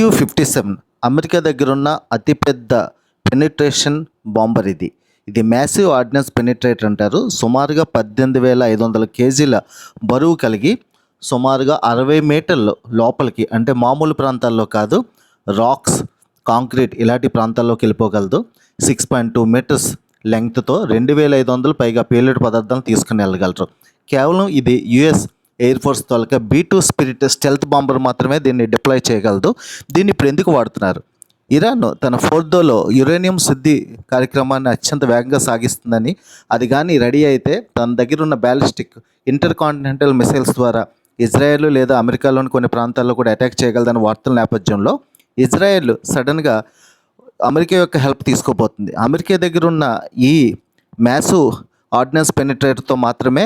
You fifty seven America దగ్గర ఉన్న అతిపెద్ద పెనిట్రేషన్ బాంబర్ ఇది. ఇది మ్యాసివ్ ఆర్డినెన్స్ పెనిట్రేటర్ అంటారు. సుమారుగా పద్దెనిమిది వేల ఐదు వందల కేజీల బరువు కలిగి సుమారుగా అరవై మీటర్లు లోపలికి అంటే మామూలు ప్రాంతాల్లో కాదు రాక్స్ కాంక్రీట్ ఇలాంటి ప్రాంతాల్లోకి వెళ్ళిపోగలదు. సిక్స్ పాయింట్ టూ మీటర్స్ లెంగ్త్తో రెండు వేల ఐదు వందలు పైగా పేలుడు పదార్థాలను తీసుకుని వెళ్ళగలరు. కేవలం ఇది US air force తొలక B two spirit stealth bomber మాత్రమే దీన్ని డిప్లాయ్ చేయగలదు. దీన్ని ఇప్పుడు ఎందుకు వాడుతున్నారు? ఇరాన్ తన ఫోర్దోలో యురేనియం శుద్ధి కార్యక్రమాన్ని అత్యంత వేగంగా సాగిస్తుందని అది కానీ రెడీ అయితే తన దగ్గర ఉన్న బ్యాలిస్టిక్ ఇంటర్ కాంటినెంటల్ మిసైల్స్ ద్వారా ఇజ్రాయెల్ లేదా అమెరికాలోని కొన్ని ప్రాంతాల్లో కూడా అటాక్ చేయగలదని వార్తల నేపథ్యంలో ఇజ్రాయెల్ సడన్గా అమెరికా యొక్క హెల్ప్ తీసుకోబోతుంది. అమెరికా దగ్గర ఉన్న ఈ మ్యాసు ఆర్డినెన్స్ పెనిట్రేటర్తో మాత్రమే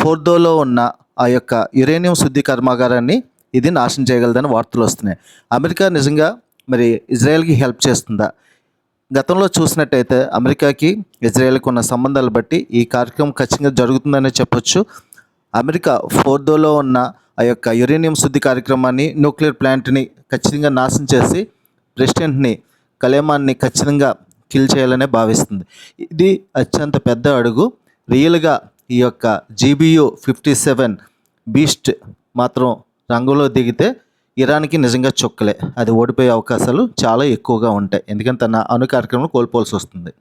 ఫోర్దోలో ఉన్న ఆ యొక్క యురేనియం శుద్ధి కర్మాగారాన్ని ఇది నాశనం చేయగలదని వార్తలు వస్తున్నాయి. అమెరికా నిజంగా మరి ఇజ్రాయెల్కి హెల్ప్ చేస్తుందా? గతంలో చూసినట్టయితే అమెరికాకి ఇజ్రాయెల్కి ఉన్న సంబంధాలు బట్టి ఈ కార్యక్రమం ఖచ్చితంగా జరుగుతుందనే చెప్పొచ్చు. అమెరికా ఫోర్దోలో ఉన్న ఆ యొక్క యురేనియం శుద్ధి కార్యక్రమాన్ని న్యూక్లియర్ ప్లాంట్ని ఖచ్చితంగా నాశనం చేసి ప్రెసిడెంట్ని కలేమాన్ని ఖచ్చితంగా కిల్ చేయాలనే భావిస్తుంది. ఇది అత్యంత పెద్ద అడుగు. రియల్గా ఈ యొక్క జీబీయు ఫిఫ్టీ సెవెన్ బీస్ట్ మాత్రం రంగులో దిగితే ఇరాన్కి నిజంగా చొక్కలే. అది ఓడిపోయే అవకాశాలు చాలా ఎక్కువగా ఉంటాయి. ఎందుకంటే తన అణు కార్యక్రమం కోల్పోవాల్సి వస్తుంది.